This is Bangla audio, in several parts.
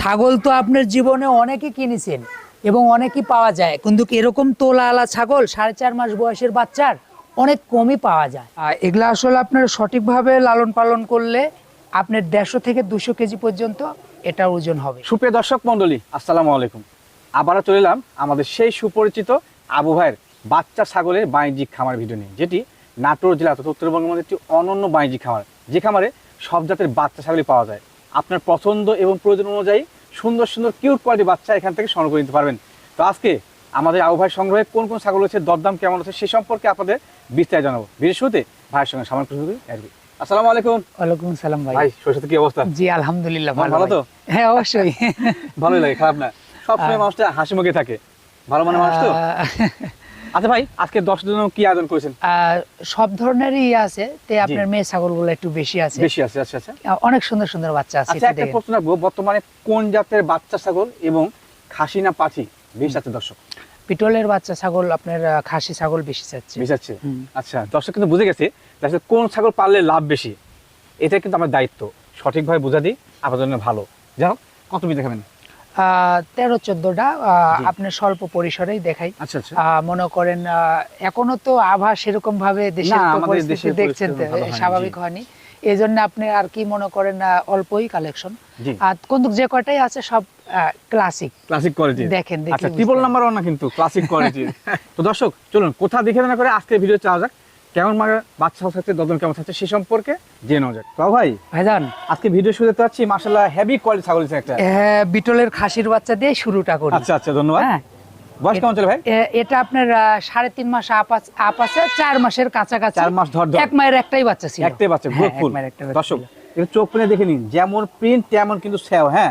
ছাগল তো আপনার জীবনে অনেকই কিনেছেন এবং অনেকই পাওয়া যায়। কিন্তু এরকম তোলাওয়ালা ছাগল, সাড়ে চার মাস বয়সের বাচ্চার, অনেক কমই পাওয়া যায়। আর এগুলো আসলে আপনার সঠিকভাবে লালন পালন করলে আপনার দেড়শো থেকে দুশো কেজি পর্যন্ত এটা ওজন হবে। সুপ্রিয় দর্শক মন্ডলী আসসালামু আলাইকুম। আবারও চলে এলাম আমাদের সেই সুপরিচিত আবু ভাইয়ের বাচ্চা ছাগলের বাণিজ্যিক খামার ভিডিও নিয়ে, যেটি নাটোর জেলা তথা উত্তরবঙ্গের মধ্যে একটি অনন্য বাণিজ্যিক খামার। যে খামারে সব জাতের বাচ্চা ছাগলই পাওয়া যায়। আপনার পছন্দ এবং প্রয়োজন অনুযায়ী সুন্দর সুন্দর কিউট কোয়ালিটি বাচ্চা এখান থেকে সংগ্রহ করে নিতে পারবেন। তো আজকে আমাদের আবু ভাই সংগ্রহে কোন কোন ছাগল রয়েছে দরদাম কেমন আছে সে সম্পর্কে আপনাদের বিস্তারিত জানাব। বিশেষ শুরুতে ভাইয়ের সঙ্গে সামান প্রশ্ন আসসালামু আলাইকুম। ওয়ালাইকুম সালাম ভাই। ভাই শরীর কি অবস্থা? জি আলহামদুলিল্লাহ ভালো তো? হ্যাঁ অবশ্যই। ভালোই লাগে খারাপ না। সবসময় মানুষটা হাসি মুখে থাকে। ভালো মানে মানুষ তো? আচ্ছা ভাই আজকে দশ জন্য কি আয়োজন করেছেন? সব ধরনেরই ইয়ে আছে তে আপনার মেয়ে ছাগলগুলো একটু বেশি আছে। বেশি আছে আচ্ছা আচ্ছা। অনেক সুন্দর সুন্দর বাচ্চা আছে আচ্ছা একটা প্রশ্ন রাখব বর্তমানে কোন জাতের বাচ্চা ছাগল এবং খাসি না পাখি বেশ আছে দর্শক। পিটলের বাচ্চা ছাগল আপনার খাসি ছাগল বেশি চাচ্ছে। বেশ আচ্ছা দর্শক কিন্তু বুঝে গেছে আসলে কোন ছাগল পাললে লাভ বেশি? এটা কিন্তু আমার দায়িত্ব। সঠিকভাবে বোঝা দিই আপনার জন্য ভালো। যাই হোক কত দেখাবেন? আহ, তেরো চোদ্দটা। আপনার স্বল্প পরিসরেই দেখাই। আচ্ছা আচ্ছা। মনে করেন এখনও তো আভা সেরকম ভাবে দেশের দেখছেন স্বাভাবিক হয়নি। এই জন্য আপনি আর কি মনে করেন অল্পই কালেকশন আর কিন্তু যে কয়টাই আছে সব ক্লাসিক ক্লাসিক কোয়ালিটি দেখেন দেখি আচ্ছা ট্রিপল নাম্বার না কিন্তু ক্লাসিক কোয়ালিটি তো দর্শক চলুন কোথা দেখে না করে আজকে ভিডিও চাওয়া যাক। কেমন মানে বাচ্চা থাকছে দদন কেমন থাকছে সে সম্পর্কে জেনে নেওয়া যাক। তো ভাই ভাইজান। আজকে ভিডিও শুরু করতে যাচ্ছি মাশাআল্লাহ হেভি কোয়ালিটি ছাগল একটা। হ্যাঁ, বিটলের খাসির বাচ্চা দিয়ে শুরুটা করি। আচ্ছা আচ্ছা ধন্যবাদ। হ্যাঁ। বয়স কেমন চলে ভাই? এটা আপনার সাড়ে তিন মাস আপ আছে- চার মাসের কাছাকাছি। চার মাস ধর ধর। এক মায়ের একটাই বাচ্চা ছিল। একটাই বাচ্চা হ্যাঁ, গ্রোথ এক ফুল মায়ের একটা বাচ্চা দর্শক। এটা চোখ পেলে দেখে নিন যেমন প্রিন্ট তেমন কিন্তু সেও হ্যাঁ?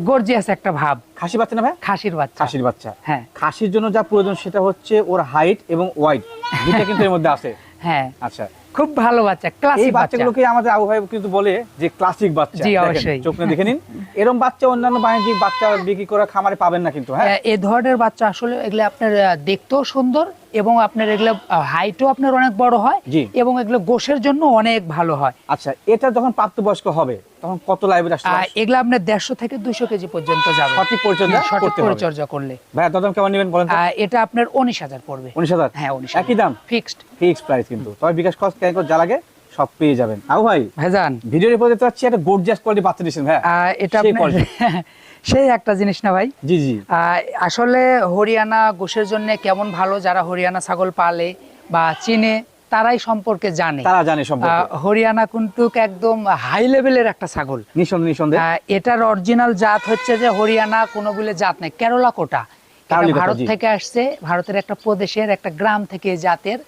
গর্জিয়াস একটা ভাব। খাসি বাচ্চা না ভাই? খাসির বাচ্চা। খাসির বাচ্চা। হ্যাঁ। খাসির জন্য যা প্রয়োজন সেটা হচ্ছে ওর হাইট এবং ওয়াইড দুটো কিন্তু এর মধ্যে আছে। হ্যাঁ। আচ্ছা। খুব ভালো বাচ্চা ক্লাসিক বাচ্চাগুলোকে আমাদের আবু ভাই কিন্তু বলে যে ক্লাসিক বাচ্চা। জি, অবশ্যই। চোখ দেখে নিন। এরকম বাচ্চা অন্যান্য বাণিজ্যিক বাচ্চা বিক্রি করা খামারে পাবেন না কিন্তু হ্যাঁ? আহ, এ ধরনের বাচ্চা আসলে এগুলো আপনার দেখতেও সুন্দর এবং আপনার এগুলো হাইটও আপনার অনেক বড় হয়। এবং এগুলো গোশের জন্য অনেক ভালো হয়। আচ্ছা এটা যখন প্রাপ্তবয়স্ক হবে তখন কত আর হবে? এগুলো আপনার দেড়শো থেকে দুশো কেজি পর্যন্ত যাবে। সঠিক পরিচর্যা সঠিক পরিচর্যা করলে। ভাইয়া দাদাম কেমন নেবেন বলেন তো? এটা আপনার উনিশ হাজার পড়বে। উনিশ হাজার? হ্যাঁ উনিশ একই দাম? ফিক্সড ফিক্স প্রাইস কিন্তু। তবে বিকাশ খরচ কেন যা লাগে সব পেয়ে যাবেন। আবু ভাই ভাইজান ভিডিওর উপর দেখতে পাচ্ছি একটা গোর্জিয়াস কোয়ালিটি বাচ্চা দিয়েছেন হ্যাঁ এটা সেই আপনার সেই একটা জিনিস না ভাই? জি জি। আসলে হরিয়ানা গোশের জন্য কেমন ভালো যারা হরিয়ানা ছাগল পালে বা চিনে তারাই সম্পর্কে জানে। তারা জানে সম্পর্কে। হরিয়ানা কিন্তু একদম হাই লেভেলের একটা ছাগল। নিঃসন্দেহে নিঃসন্দেহে। এটার অরিজিনাল জাত হচ্ছে যে হরিয়ানা কোনো বলে জাত নেই কেরলা কোটা। ভারত থেকে আসছে ভারতের একটা প্রদেশের একটা গ্রাম থেকে জাতের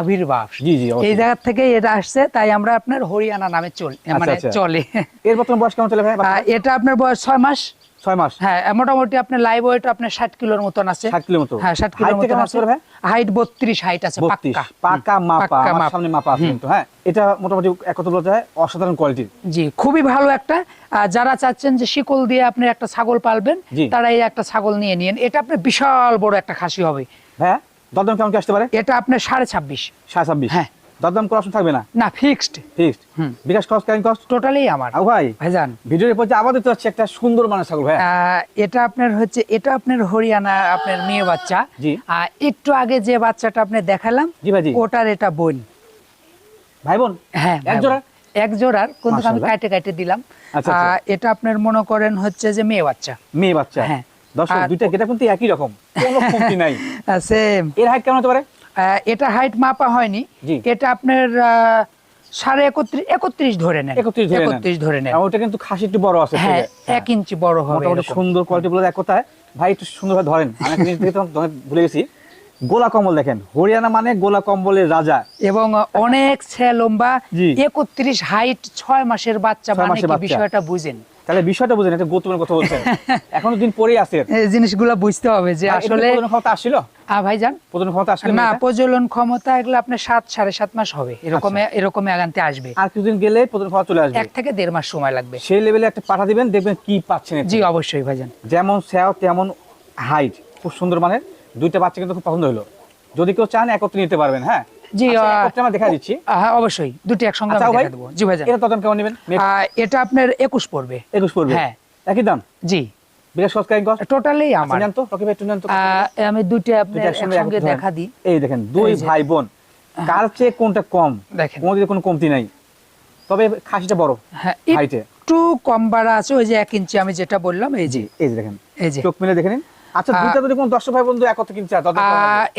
আবির্ভাব। এই অবশ্যই। জায়গা থেকে এটা আসছে তাই আমরা আপনার হরিয়ানা নামে চল মানে আচ্ছা। চলে। এর বর্তমান বয়স কেমন চলে ভাই? এটা আপনার বয়স ছয় মাস। ছয় মাস। হ্যাঁ মোটামুটি আপনার লাইভ ওয়েট আপনার ষাট কিলোর মতন আছে। ষাট কিলো মতো। হ্যাঁ ষাট কিলোর মতন মাপ আছে। ভাই? হাইট বত্রিশ হাইট আছে পাক্কা। পাকা মাপা আমার সামনে মাপা আছে কিন্তু হ্যাঁ? এটা মোটামুটি এক কথা বলতে হয় অসাধারণ কোয়ালিটির জি খুবই ভালো একটা যারা চাচ্ছেন যে শিকল দিয়ে আপনি একটা ছাগল পালবেন। তারা এই একটা ছাগল নিয়ে নিন। এটা আপনার বিশাল বড় একটা খাসি হবে। হ্যাঁ? দরদাম কেমন কি আসতে পারে? এটা আপনার সাড়ে ছাব্বিশ। সাড়ে ছাব্বিশ। হ্যাঁ। দরদাম অপশন থাকবে না? না ফিক্সড ফিক্সড। বিকাশ কেন কষ্ট টোটালি আমার। ভাই ভাইজান। ভিডিওর পর যে আবার দেখতে পাচ্ছি একটা সুন্দর মানের ছাগল ভাই এটা আপনার হচ্ছে এটা আপনার হরিয়ানা আপনার মেয়ে বাচ্চা। জি। আহ, একটু আগে যে বাচ্চাটা আপনি দেখালাম জি ভাই ওটার এটা বোন। ভাই বোন? হ্যাঁ এক জোড়া? এক জোড়ার কিন্তু আমি কাটে কাটে দিলাম। আচ্ছা, আচ্ছা। এটা আপনার মনে করেন হচ্ছে যে মেয়ে বাচ্চা। মেয়ে বাচ্চা। হ্যাঁ। দর্শক দুইটা গেটা কিন্তু একই রকম। কোনো কমতি নাই। সেম এর হাইট কেমন হতে পারে? এটা হাইট মাপা হয়নি। এটা আপনার সাড়ে একত্রিশ একত্রিশ ধরে নেন। একত্রিশ ধরে নেন। ওটা কিন্তু খাসি একটু বড় আছে হ্যাঁ এক ইঞ্চি বড় হবে সুন্দর কোয়ালিটি বলে এক কথায় ভাই একটু সুন্দরভাবে ধরেন। আমি ভুলে গেছি। গোলা কম্বল দেখেন। হরিয়ানা মানে গোলা কম্বলের রাজা। এবং অনেক ছে লম্বা একত্রিশ হাইট ছয় মাসের বাচ্চা মানে বাচ্চা। বিষয়টা বুঝেন? তাহলে বিষয়টা বুঝেন একটা গুরুত্বপূর্ণ কথা বলছেন। এখনও দিন পরেই আছে এই জিনিসগুলো বুঝতে হবে যে আসলে ক্ষমতা আসছিল? আহ, ভাইজান? প্রজনন ক্ষমতা আসছিল না প্রজনন ক্ষমতা এগুলো আপনার সাত সাড়ে সাত মাস হবে। এরকম এরকম আগান্তে আসবে। আর কিছুদিন গেলে প্রজনন ক্ষমতা চলে আসবে। এক থেকে দেড় মাস সময় লাগবে। সেই লেভেলে একটা পাঠা দিবেন দেখবেন কি পাচ্ছেন জি অবশ্যই ভাইজান। যেমন স্যাও তেমন হাইট খুব সুন্দর মানের। দুইটা বাচ্চা কিন্তু খুব পছন্দ হলো। যদি কেউ চান একত্রে নিতে পারবেন হ্যাঁ? জি আচ্ছা, আহ, একত্রে আমরা দেখা দিচ্ছি। হ্যাঁ অবশ্যই দুটি একসঙ্গে আচ্ছা আমি ভাই দেখা দেবো। জি ভাইজান। এটা তদন্ত কেমন নেবেন? এটা আপনার একুশ পড়বে। একুশ পড়বে? হ্যাঁ। একই দাম? জি। বিকাশ খরচ ক্যারিং টোটালি আমার। তো রকি ভাই একটু নেন তো। আমি দুইটা আপনার একসঙ্গে একসঙ্গে দেখা দিই। এই দেখেন দুই ভাই বোন কার চেয়ে কোনটা কম? দেখেন। কোনো কমতি নাই। তবে খাসিটা বড় হ্যাঁ হাইটে। একটু কম বাড়া আছে ওই যে এক ইঞ্চি আমি যেটা বললাম এই যে। এই যে দেখেন। এই যে। চোখ মিলে দেখে নিন। আচ্ছা দুইটা যদি কোনো দর্শক ভাই বন্ধু একত্রে কিনতে চায়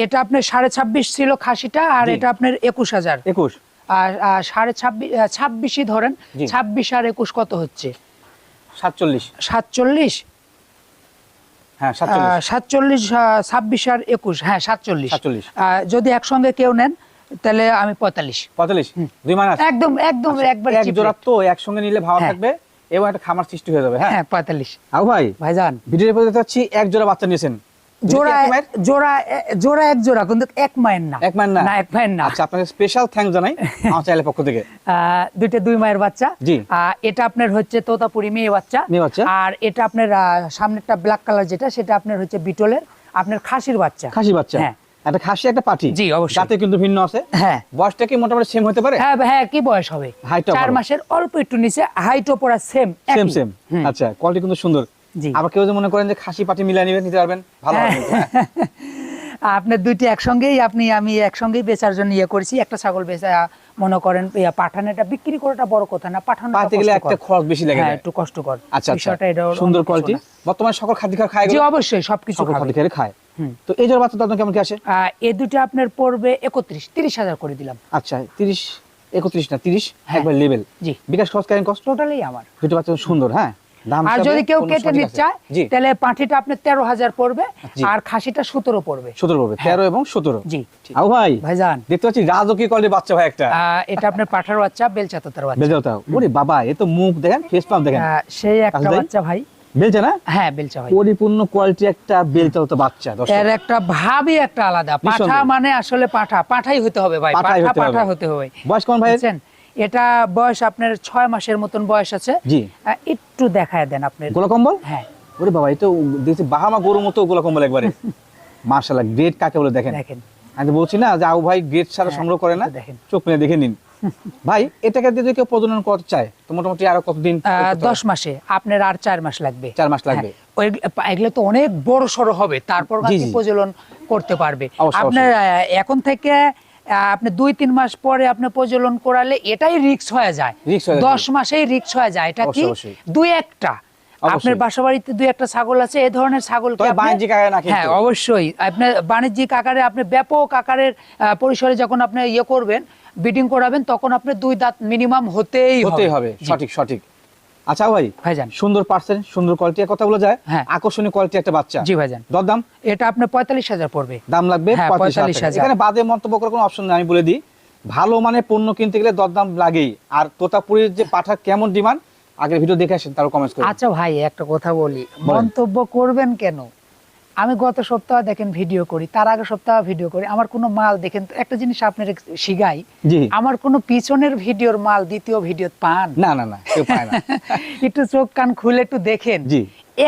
এটা আপনার সাড়ে ছাব্বিশ ছিল খাসিটা আর এটা আপনার একুশ হাজার। একুশ। আর আর সাড়ে ছাব্বিশ আহ, ছাব্বিশই ধরেন। ছাব্বিশ আর একুশ কত হচ্ছে? সাতচল্লিশ। সাতচল্লিশ? হ্যাঁ সাতচল্লিশ। ছাব্বিশ আর একুশ হ্যাঁ সাতচল্লিশ। যদি একসঙ্গে কেউ নেন তাহলে আমি পঁয়তাল্লিশ। পঁয়তাল্লিশ। দুই মাস একদম একদম একবার এক জোড়া তো একসঙ্গে নিলে ভালো হ্যাঁ। থাকবে। একটা খামার সৃষ্টি হয়ে যাবে হ্যাঁ? হ্যাঁ পঁয়তাল্লিশ। আও ভাই ভাইজান। ভিডিওর পরে দেখতে পাচ্ছি এক জোড়া বাচ্চা নিয়েছেন। জোড়া এটা কি এক মায়ের? জোড়া জোড়া এক জোড়া কিন্তু এক মায়ের না। এক মায়ের না? না এক মায়ের না। আচ্ছা আপনাকে স্পেশাল থ্যাঙ্ক জানাই আমার চ্যানেলের পক্ষ থেকে। আহ, দুইটা দুই মায়ের বাচ্চা। জি। এটা আপনার হচ্ছে তোতাপুরি মেয়ে বাচ্চা। মেয়ে বাচ্চা। আর এটা আপনার সামনেরটা ব্ল্যাক কালার যেটা সেটা আপনার হচ্ছে বিটলের আপনার খাসির বাচ্চা। খাসি বাচ্চা। হ্যাঁ। একটা খাসি একটা পাঠি জি, অবশ্যই। যাতে কিন্তু ভিন্ন আছে। হ্যাঁ। বয়সটা কি মোটামুটি সেম হতে পারে? হ্যাঁ হ্যাঁ কি বয়স হবে? হাইটটাও চার মাসের অল্প একটু নিচে হাইটও পড়া সেম সেম সেম আচ্ছা কোয়ালিটি কিন্তু সুন্দর। জি। আবার কেউ যদি মনে করেন যে খাসি পাটি মিলিয়ে নিবে নিতে পারবেন ভালো হবে। হ্যাঁ। আপনার দুইটি একসঙ্গেই আপনি আমি একসঙ্গেই বেচার জন্য ইয়ে করেছি। একটা ছাগল বেচা মনে করেন ইয়া, পাঠানোটা বিক্রি করাটা বড় কথা না পাঠানো পাতে গেলে একটা খরচ বেশি লাগে। হ্যাঁ একটু কষ্টকর। আচ্ছা আচ্ছা। বিষয়টা এটা সুন্দর কোয়ালিটি বর্তমানে সকল খাদ্য খায় জি অবশ্যই সবকিছু খাদ্য খায়। তো এই জোড়া বাচ্চা দাম কেমন কি আসে? এই দুটো আপনার পড়বে একত্রিশ তিরিশ হাজার করে দিলাম। আচ্ছা তিরিশ একত্রিশ না তিরিশ হ্যাঁ। একবার লেভেল জি। বিকাশ খরচ কস্ট টোটালি আমার। দুটো বাচ্চা সুন্দর হ্যাঁ? আর যদি কেউ কেটে নিতে চায় তাহলে পাঠিটা আপনার তেরো হাজার পড়বে আর খাসিটা সতেরো পড়বে। সতেরো পড়বে হ্যাঁ। তেরো এবং সতেরো। জি। আও ভাই ভাইজান। দেখতে পাচ্ছি রাজকীয় কোয়ালিটির বাচ্চা ভাই একটা। এটা আপনার পাঠার বাচ্চা বেলচা তোতার বাচ্চা। বেলচা তাও ওরে বাবা এ তো মুখ দেখেন ফেস পাম্প দেখেন। সেই একটা বাচ্চা ভাই। বেলচা না? হ্যাঁ বেলচা ভাই পরিপূর্ণ কোয়ালিটি একটা বেলচা তো বাচ্চা এর একটা ভাবই একটা আলাদা। পাঠা মানে আসলে পাঠা। পাঠাই হতে হবে ভাই পাঠা পাঠা হতে হবে। বয়স কেমন ভাই এটা বয়স আপনার ছয় মাসের মতন বয়স আছে। জি। একটু দেখায় দেন আপনার। গোলা কম্বল হ্যাঁ। ওরে বাবা এটা দেখছি বাহামা গরুর মতো গোলা কম্বল একবারে। মার্শাল্লাহ গ্রেট কাকে বলে দেখেন? দেখেন। আমি তো বলছি না যে আউ ভাই গ্রেট ছাড়া হ্যাঁ, সংগ্রহ করে না। দেখেন। চোখ মেলে দেখে নিন। ভাই এটাকে যদি কেউ প্রজনন করতে চায় তো মোটামুটি আরও কতদিন? দশ মাসে। আপনার আর চার মাস লাগবে। চার মাস লাগবে। হ্যাঁ, এগুলো তো অনেক বড় সড়ো হবে তারপর। প্রজনন করতে পারবে। আপনার এখন থেকে আপনি দুই তিন মাস পরে আপনি প্রজনন করালে এটাই রিক্স হয়ে যায়। দশ মাসেই রিক্স হয়ে যায়। এটা কি। দুই একটা। আপনার বাসা বাড়িতে দুই একটা ছাগল আছে এই ধরনের ছাগল বাণিজ্যিক আকারে হ্যাঁ অবশ্যই। আপনার বাণিজ্যিক আকারে আপনি ব্যাপক আকারের পরিসরে যখন আপনি ইয়ে করবেন বিডিং করাবেন তখন আপনি দুই দাঁত মিনিমাম হতেই হতেই হবে সঠিক সঠিক। আচ্ছা ভাই ভাইজান। সুন্দর পার্সেন্ট সুন্দর কোয়ালিটি কথা বলা যায়। হ্যাঁ। আকর্ষণীয় কোয়ালিটি একটা বাচ্চা। জি ভাইজান। এটা আপনার পঁয়তাল্লিশ হাজার পড়বে। দাম লাগবে হ্যাঁ, পঁয়ত্রিশ হাজার এখানে বাদে মন্তব্য করার কোনো অপশন নেই আমি বলে দিই। ভালো মানে পণ্য কিনতে গেলে দরদাম লাগেই। আর তোতাপুরির যে পাঠা কেমন ডিমান্ড আগের ভিডিও দেখে আসেন তারও কমেন্টস করুন আচ্ছা ভাই একটা কথা বলি। মন্তব্য করবেন কেন? আমি গত সপ্তাহ দেখেন ভিডিও করি তার আগে সপ্তাহ ভিডিও করি আমার কোনো মাল দেখেন একটা জিনিস আপনার শিগাই আমার কোনো পিছনের ভিডিওর মাল দ্বিতীয় ভিডিও পান? না না না একটু চোখ কান খুলে একটু দেখেন।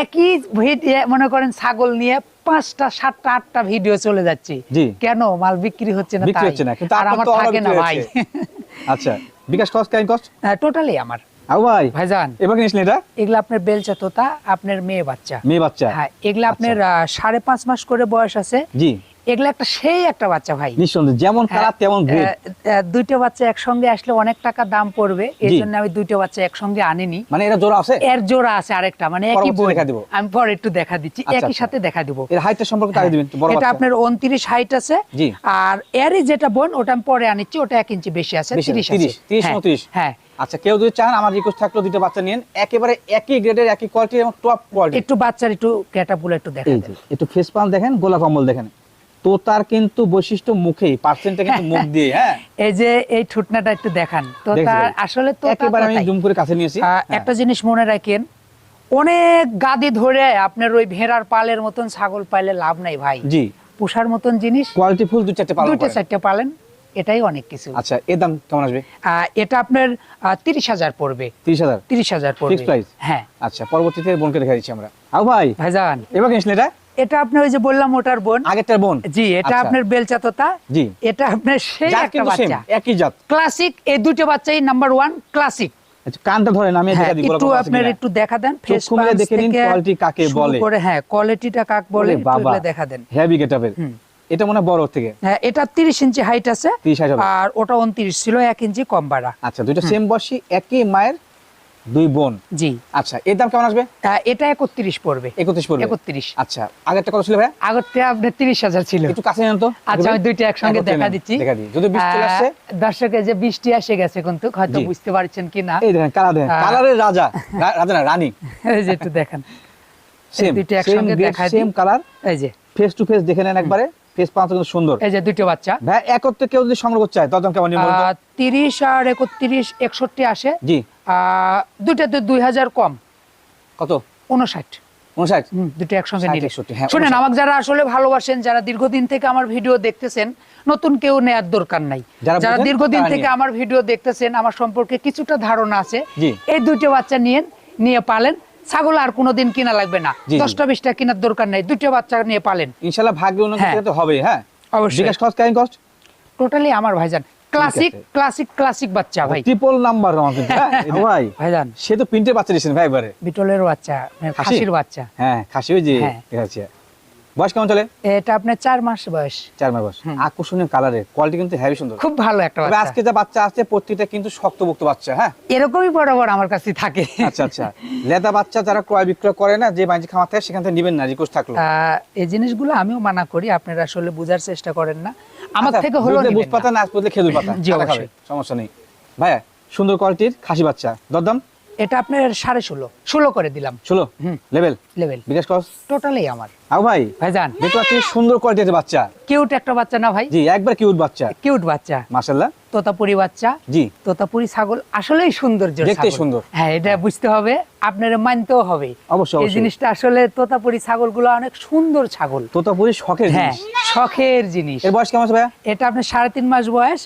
একই ভিডিও মনে করেন ছাগল নিয়ে পাঁচটা সাতটা আটটা ভিডিও চলে যাচ্ছে। কেন? মাল বিক্রি হচ্ছে না বিক্রি হচ্ছে না কিন্তু আর আমার থাকে না ভাই। আচ্ছা Bkash cost carrying cost totally আমার। ভাই ভাইজান। এবার কিনিস এটা? এগুলা আপনার বেলচা তোতা আপনার মেয়ে বাচ্চা। মেয়ে বাচ্চা। হ্যাঁ এগুলা আপনার আহ, সাড়ে পাঁচ মাস করে বয়স আছে। জি। এগুলা একটা সেই একটা বাচ্চা ভাই। নিঃসন্দেহে যেমন হ্যাঁ, কালার তেমন দুইটা বাচ্চা একসঙ্গে আসলে অনেক টাকা দাম পড়বে এই জন্য আমি দুইটা বাচ্চা একসঙ্গে আনিনি। মানে এটা জোড়া আছে? এর জোড়া আছে আরেকটা মানে একই বই। দেখা দিব। আমি পরে একটু দেখা দিচ্ছি আচ্ছা, একই আচ্ছা। সাথে দেখা দিব। এর হাইটটা সম্পর্কে তাই দিবেন বড় এটা আপনার উনত্রিশ হাইট আছে। আর এরই যেটা বোন ওটা আমি পরে আনিচ্ছি ওটা এক ইঞ্চি বেশি আছে বেশি আছে, তিরিশ 30, 30, হ্যাঁ, 29 হ্যাঁ। আচ্ছা কেউ যদি চান আমার রিকোয়েস্ট থাকল দুটো বাচ্চা নিন একেবারে একই গ্রেডের একই কোয়ালিটি এবং টপ কোয়ালিটি একটু বাচ্চার একটু ক্যাটাপুল একটু দেখা এই যে একটু ফেস পাম্প দেখেন গোলা কম্বল দেখেন। তো তার কিন্তু বৈশিষ্ট্য মুখেই পার্সেন্টটা কিন্তু মুখ দিয়ে হ্যাঁ? এই যে এই ঠুটনাটা একটু দেখান। তো দেখছি তার ভাই। আসলে তো একেবারে আমি জুম করে কাছে নিয়েছি। হ্যাঁ। একটা জিনিস মনে রাখেন অনেক গাদি ধরে আপনার ওই ভেড়ার পালের মতন ছাগল পাইলে লাভ নাই ভাই। জি। পোষার মতন জিনিস কোয়ালিটি ফুল দুই চারটে পালন করেন। চারটে পালেন এটাই অনেক কিছু। আচ্ছা এর দাম কেমন আসবে? এটা আপনার তিরিশ হাজার পড়বে। তিরিশ হাজার? তিরিশ হাজার পড়বে? হ্যাঁ। আচ্ছা পরবর্তীতে বোনকে দেখা দিচ্ছি আমরা। আও ভাই। ভাইজান। এবার কিনিস এটা? এটা আপনার ওই যে বললাম ওটার বোন। আগেরটার বোন। জি এটা আচ্ছা। আপনার বেলচা তোতা জি। এটা আপনার সেই একটা বাচ্চা। একই জাত। ক্লাসিক এই দুটো বাচ্চাই নাম্বার ওয়ান ক্লাসিক আচ্ছা কানটা ধরেন আমি হ্যাঁ, দেখা দিই একটু আপনার একটু দেখা দেন ফেস খুলে দেখে নিন quality কাকে বলে। করে হ্যাঁ কোয়ালিটিটা কাক বলে একটু দেখা দেন। হেভি গেটআপের এটা মনে হয় বড় থেকে। হ্যাঁ এটা তিরিশ ইঞ্চি হাইট আছে। 30 আর ওটা উনত্রিশ ছিল এক ইঞ্চি কম বাড়া। আচ্ছা দুইটা সেম বয়সী একই মায়ের দুই বোন? জি। আচ্ছা এর দাম কেমন আসবে? এটা একত্রিশ পড়বে। একত্রিশ পড়বে? একত্রিশ। আচ্ছা আগেরটা কত ছিল ভাই আগরটা আপনার তিরিশ হাজার ছিল। একটু কাছে নেন তো। আচ্ছা আমি দুইটা একসঙ্গে দেখা দিচ্ছি। দেখা দিই। যদি বৃষ্টি চলে আসে? দর্শকের যে বৃষ্টি এসে গেছে কিন্তু হয়তো বুঝতে পারছেন কি না। এই দেখেন কালার দেখেন। কালারের রাজা। রাজা না রানী। এই যে একটু দেখেন। সেম দুইটা একসঙ্গে দিই। সেম কালার এই যে। ফেস টু ফেস দেখে নেন একবারে। ফেস পাঁচ কিন্তু সুন্দর। এই যে দুটো বাচ্চা। ভাই একত্রে কেউ যদি সংগ্রহ করতে চায় তখন কেমন আহ, তিরিশ আর একত্রিশ একষট্টি আসে। জি। দুইটাতে দুই হাজার কম। কত? উনষাট উনষাট দুটো একসঙ্গে 60, নিলে। হ্যাঁ, শুনেন আমাকে যারা আসলে ভালোবাসেন যারা দীর্ঘদিন থেকে আমার ভিডিও দেখতেছেন নতুন কেউ নেয়ার দরকার নাই। যারা দীর্ঘদিন থেকে আমার ভিডিও দেখতেছেন আমার সম্পর্কে কিছুটা ধারণা আছে। এই দুটো বাচ্চা নিয়ে নিয়ে পালেন। ছাগল আর কোনোদিন কিনা লাগবে না। দশটা বিশটা কেনার দরকার নাই। দুটো বাচ্চা নিয়ে পালেন। ইনশাআল্লাহ ভাগ্য হ্যাঁ। হবে হ্যাঁ? অবশ্যই। টোটালি আমার ভাইজান। ক্লাসিক ক্লাসিক ক্লাসিক বাচ্চা ভাই। ট্রিপল নাম্বার আমার কিন্তু হ্যাঁ, ভাই। ভাইজান সে তো প্রিন্টের বাচ্চা দিয়েছেন ভাই বিটলের বাচ্চা মানে খাসির বাচ্চা। হ্যাঁ খাসি ওই যে হ্যাঁ। বয়স কেমন চলে? এটা আপনার চার মাস বয়স। চার মাস বয়স। আকর্ষণীয় কালারে কোয়ালিটি কিন্তু হেভি সুন্দর। খুব ভালো একটা বাচ্চা। আজকে যা বাচ্চা আছে প্রত্যেকটা কিন্তু বাচ্চা হ্যাঁ? এরকমই বরাবর আমার কাছে থাকে। আচ্ছা আচ্ছা। লেদা বাচ্চা যারা ক্রয় বিক্রয় করে না যে বাণিজ্য খামার থাকে সেখান থেকে নিবেন না রিকোয়েস্ট থাকল। এই জিনিসগুলো আমিও মানা করি আপনারা আসলে বোঝার চেষ্টা করেন না। আমার আচ্ছা, থেকে হলো বুঝ পাতা না। বুঝলে খেজুর পাতা জি, অবশ্যই। সমস্যা নেই। ভাইয়া সুন্দর কোয়ালিটির খাসি বাচ্চা দরদাম? এটা আপনার সাড়ে ষোলো। ষোলো করে দিলাম। ষোলো। Level? Level. Bkash cost? Totally আমার। আও ভাই ভাইজান। দেখতে পাচ্ছি সুন্দর কোয়ালিটির বাচ্চা। কিউট একটা বাচ্চা না ভাই? জি একবার কিউট বাচ্চা। কিউট বাচ্চা। মাশাল্লাহ। তোতাপুরি বাচ্চা। জি। তোতাপুরি ছাগল আসলেই সুন্দর দেখতেই ছাগল। সুন্দর। হ্যাঁ এটা বুঝতে হবে আপনার মানতেও হবে। অবশ্যই, এই জিনিসটা আসলে তোতাপুরি ছাগলগুলো অনেক সুন্দর ছাগল। তোতাপুরি শখের হ্যাঁ। জিনিস। শখের জিনিস। এর বয়স কেমন ভাইয়া? এটা আপনার সাড়ে তিন মাস বয়স।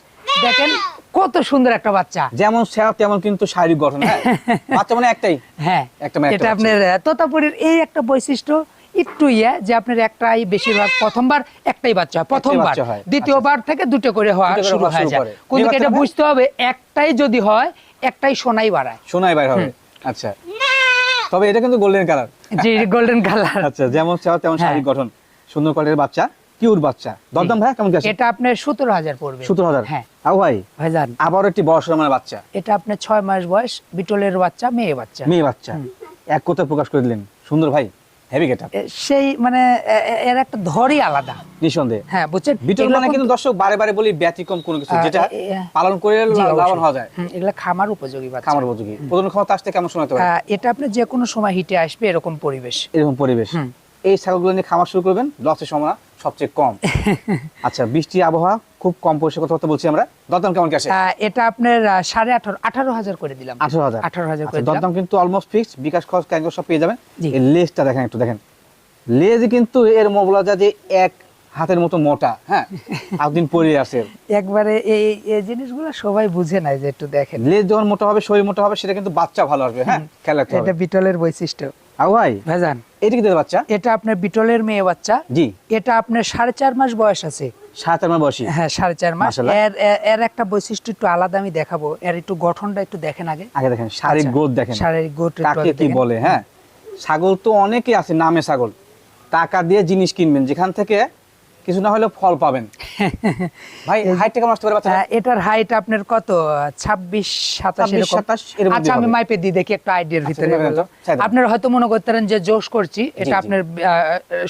দেখেন কত সুন্দর একটা বাচ্চা। যেমন তেমন কিন্তু শারীরিক গঠন হ্যাঁ? বাচ্চা মানে একটাই। হ্যাঁ একটা এটা আপনার তোতাপুরির এই একটা বৈশিষ্ট্য একটু ইয়ে যে আপনার একটাই বেশিরভাগ প্রথমবার একটাই বাচ্চা হয় প্রথমবার। দ্বিতীয়বার থেকে দুটো করে হওয়া শুরু হয়ে যায়। কিন্তু এটা বুঝতে হবে একটাই যদি হয় একটাই সোনাই বাড়ায়। সোনাই বাইর হবে। আচ্ছা। তবে এটা কিন্তু গোল্ডেন কালার যে গোল্ডেন কালার আচ্ছা যেমন সেরা তেমন হ্যাঁ। শারীরিক গঠন সুন্দর কোয়ালিটির বাচ্চা। বাচ্চা। দরদাম ভাই কেমন আছে? এটা আপনার সতেরো হাজার পড়বে। সতেরো হাজার? হ্যাঁ। আও ভাই ভাইজান। আবার একটি সরমানের বাচ্চা। এটা আপনার ছয় মাস বয়স বিটলের বাচ্চা মেয়ে বাচ্চা। মেয়ে বাচ্চা। এক কথায় প্রকাশ করে দিলেন। সুন্দর ভাই হেভি গেট সেই মানে এর একটা ধরই আলাদা। নিঃসন্দেহে। হ্যাঁ বুঝছেন? বিটল মানে কিন্তু দর্শক বারে বারে বলি ব্যতিক্রম কোনো কিছু যেটা পালন করে লাভবান হওয়া যায়। এগুলো খামার উপযোগী বাচ্চা। খামার উপযোগী। প্রজনন ক্ষমতা আসতে কেমন শোনাতে পারে? এটা আপনার যে কোনো সময় হিটে আসবে এরকম পরিবেশ। এরকম পরিবেশ। এই ছাগলগুলো নিয়ে খামার শুরু করবেন লসের সম্ভাবনা সবচেয়ে কম। আচ্ছা বৃষ্টি আবহাওয়া খুব কম পয়সা কথা বলছি আমরা। দরদাম কেমন কি আসে আহ, এটা আপনার সাড়ে আঠারো আঠারো হাজার করে দিলাম। আঠারো হাজার। আঠারো হাজার করে আচ্ছা, দরদাম কিন্তু অলমোস্ট ফিক্স বিকাশ খরচ ক্যাঙ্গো সব পেয়ে যাবেন। এই লেজটা দেখেন একটু দেখেন। লেজ কিন্তু এর ম- বলা যায় যে এক হাতের মতো মোটা হ্যাঁ? একদিন পরে আসে একবারে এই এই জিনিসগুলো সবাই বুঝে নাই যে একটু দেখেন। লেজ যখন মোটা হবে শরীর মোটা হবে সেটা কিন্তু বাচ্চা ভালো আসবে হ্যাঁ? খেলা এটা বিটলের বৈশিষ্ট্য। আও ভাই? ভাইজান এটা কি বাচ্চা? এটা আপনার বিটলের মেয়ে বাচ্চা। জি। এটা আপনার সাড়ে চার মাস বয়স আছে। মাস বয়সী? হ্যাঁ সাড়ে চার মাস। এর একটা বৈশিষ্ট্য একটু আলাদা আমি দেখাবো। এর একটু গঠনটা একটু দেখেন আগে। আগে দেখেন শারীরিক আচ্ছা, দেখেন। শারীরিক growth কাকে কি বলে হ্যাঁ? ছাগল তো অনেকেই আছে নামে ছাগল। টাকা দিয়ে জিনিস কিনবেন। যেখান থেকে কিছু না হলেও ফল পাবেন। ভাই হাইটটা কেমন আসতে পারে বাচ্চা এটার হাইট আপনার কত? ছাব্বিশ সাতাশ 26, 27 এর আচ্ছা আমি মাইপে দিই দেখি একটা আইডিয়ার আচ্ছা, ভিতরে। চাই দাও। আপনারা হয়তো মনে করতেন যে জোশ করছি এটা আপনার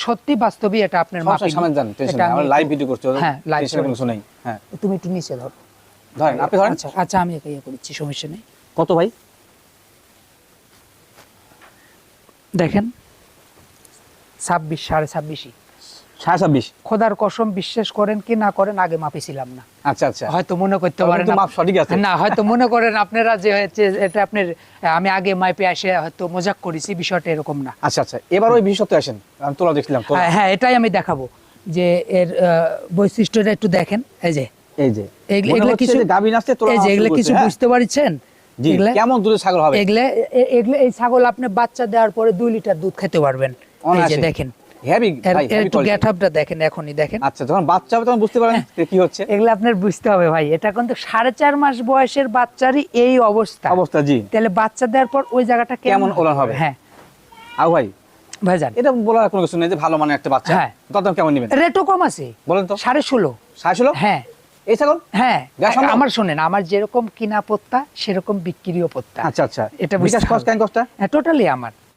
সত্যি বাস্তবই এটা আপনার সমস্যা মাপিনি। সামনে যান টেনশন নেই। আমরা লাইভ ভিডিও করছি হ্যাঁ লাইভ কোনো কিছু নেই। হ্যাঁ। তুমি একটু নিচে ধরো। ধরেন আপনি ধরেন। আচ্ছা আচ্ছা আমি একা ইয়ে করছি সমস্যা নেই। কত ভাই? দেখেন ছাব্বিশ সাড়ে ছাব্বিশই। ছাব্বিশ। খোদার কসম বিশ্বাস করেন কি না করেন আগে মাপিছিলাম না। আচ্ছা আচ্ছা। হয়তো মনে করতে পারেন মাপ সঠিক আছে। না হয়তো মনে করেন আপনারা যে হচ্ছে এটা আপনার আমি আগে মাইপে আসে হয়তো মজাক করেছি বিষয়টা এরকম না। আচ্ছা আচ্ছা। এবার ওই বিশেষত্ব আসেন আমি তোলা দেখছিলাম হ্যাঁ, হ্যাঁ এটাই আমি দেখাবো যে এর বৈশিষ্ট্যটা একটু দেখেন এই যে। এই যে। এগুলো- কিছু গাভীর আসতে এই যে এগুলো কিছু হ্যাঁ? বুঝতে পারছেন? কেমন ছাগল হবে? এগুলো এগুলো এই ছাগল আপনি বাচ্চা দেওয়ার পরে দুই লিটার দুধ খেতে পারবেন। এই যে দেখেন। হেভি ভাই একটু দেখেন এখনই দেখেন। আচ্ছা যখন বাচ্চা হবে তখন বুঝতে পারবেন কি হচ্ছে। এগুলো আপনার বুঝতে হবে ভাই। এটা কিন্তু সাড়ে চার মাস বয়সের বাচ্চারই এই অবস্থা। অবস্থা জি। তাহলে বাচ্চা দেওয়ার পর ওই জায়গাটা কেমন ওলান হবে? হ্যাঁ। আবু ভাই ভাইজান। এটা বলার কোনো কিছু নেই যে ভালো মানে একটা বাচ্চা। হ্যাঁ। দাম কেমন নেবেন? রেটও কম আছে। বলেন তো। সাড়ে ষোলো। সাড়ে ষোলো? হ্যাঁ। এই ছাগল? হ্যাঁ। আমার শোনেন আমার যেরকম কিনা পত্তা সেরকম বিক্রিও পত্তা। আচ্ছা আচ্ছা। এটা বিকাশ কষ্ট কেন হ্যাঁ টোটালি আমার।